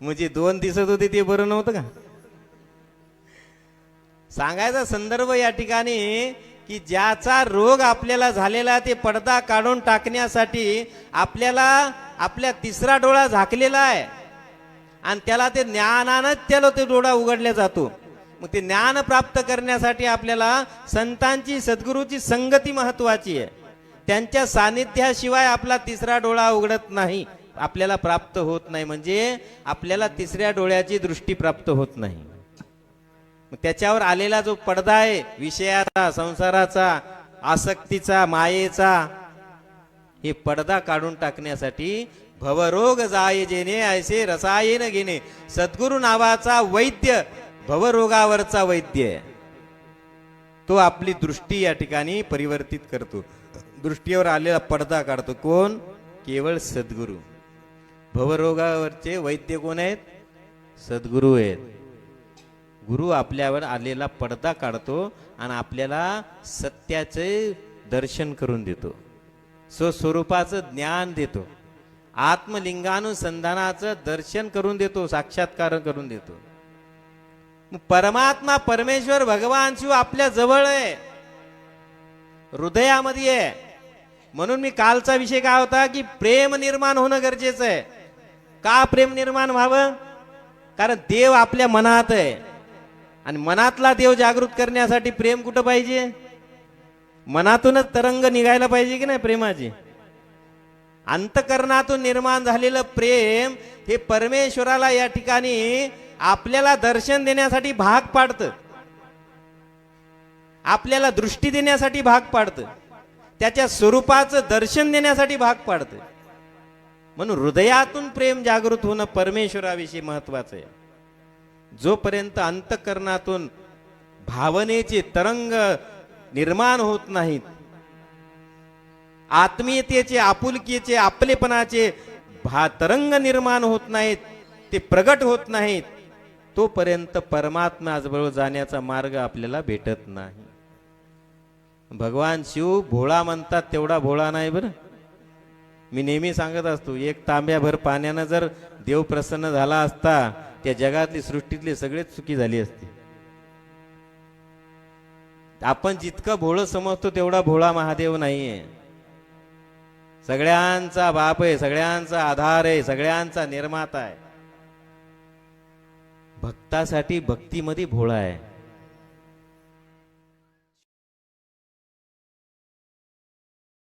म्हणजे दोन दिसत होते ते बरं नव्हतं का? सांगायचा संदर्भ या ठिकाणी की ज्याचा रोग आपल्याला झालेला ते पडदा काढून टाकण्यासाठी आपल्याला आपल्या तिसरा डोळा झाकलेला आहे. आणि त्याला ते ज्ञानानंच त्याला ते डोळा उघडला जातो. मग ते ज्ञान प्राप्त करण्यासाठी आपल्याला संतांची सद्गुरूची संगती महत्वाची आहे. त्यांच्या सानिध्याशिवाय आपला तिसरा डोळा उघडत नाही. आपल्याला प्राप्त होत नाही. म्हणजे आपल्याला तिसऱ्या डोळ्याची दृष्टी प्राप्त होत नाही. त्याच्यावर आलेला जो पडदा आहे विषयाचा संसाराचा आसक्तीचा मायेचा हे पडदा काढून टाकण्यासाठी भवरोग जाय जेणे ऐसे रसायन घेणे. सद्गुरु नावाचा वैद्य भवरोगावरचा वैद्य आहे. तो आपली दृष्टी या ठिकाणी परिवर्तित करतो. दृष्टीवर आलेला पडदा काढतो. कोण? केवळ सद्गुरू. भवरोगावरचे वैद्य कोण आहेत? सद्गुरू आहेत. गुरु आपल्यावर आलेला पडदा काढतो आणि आपल्याला सत्याचे दर्शन करून देतो. स्वस्वरूपाचं ज्ञान देतो. आत्मलिंगानुसंधानाचं दर्शन करून देतो साक्षात्कार करून देतो. परमात्मा परमेश्वर भगवान शिव आपल्या जवळ आहे. हृदयामध्ये आहे. म्हणून मी कालचा विषय काय होता की प्रेम निर्माण होणं गरजेचं आहे. का प्रेम निर्माण व्हावं? कारण देव आपल्या मनात आहे. आणि मनातला देव जागृत करण्यासाठी प्रेम कुठं पाहिजे? मनातूनच तरंग निघायला पाहिजे की नाही प्रेमाची? अंतकरणातून निर्माण झालेलं प्रेम हे परमेश्वराला या ठिकाणी आपल्याला दर्शन देण्यासाठी भाग पाडतं. आपल्याला दृष्टी देण्यासाठी भाग पाडतं. त्याच्या स्वरूपाचं दर्शन देण्यासाठी भाग पाडतं. म्हणून हृदयातून प्रेम जागृत होणं परमेश्वराविषयी महत्वाचं आहे. जोपर्यंत अंतकरणातून भावनेचे तरंग निर्माण होत नाहीत आत्मीयतेचे आपुलकीचे आपलेपणाचे भा तरंग निर्माण होत नाहीत ते प्रगट होत नाहीत तोपर्यंत परमात्म्याजवळ जाण्याचा मार्ग आपल्याला भेटत नाही. भगवान शिव भोळा म्हणतात तेवढा भोळा नाही बरं. मी नेहमी सांगत असतो एक तांब्याभर पाण्यानं जर देव प्रसन्न झाला असता त्या जगातली सृष्टीतली सगळेच चुकी झाली असती. आपण जितकं भोळं समजतो तेवढा भोळा महादेव नाहीये. सगळ्यांचा बाप आहे सगळ्यांचा आधार आहे सगळ्यांचा निर्माता आहे. भक्तासाठी भक्तीमध्ये भोळा आहे.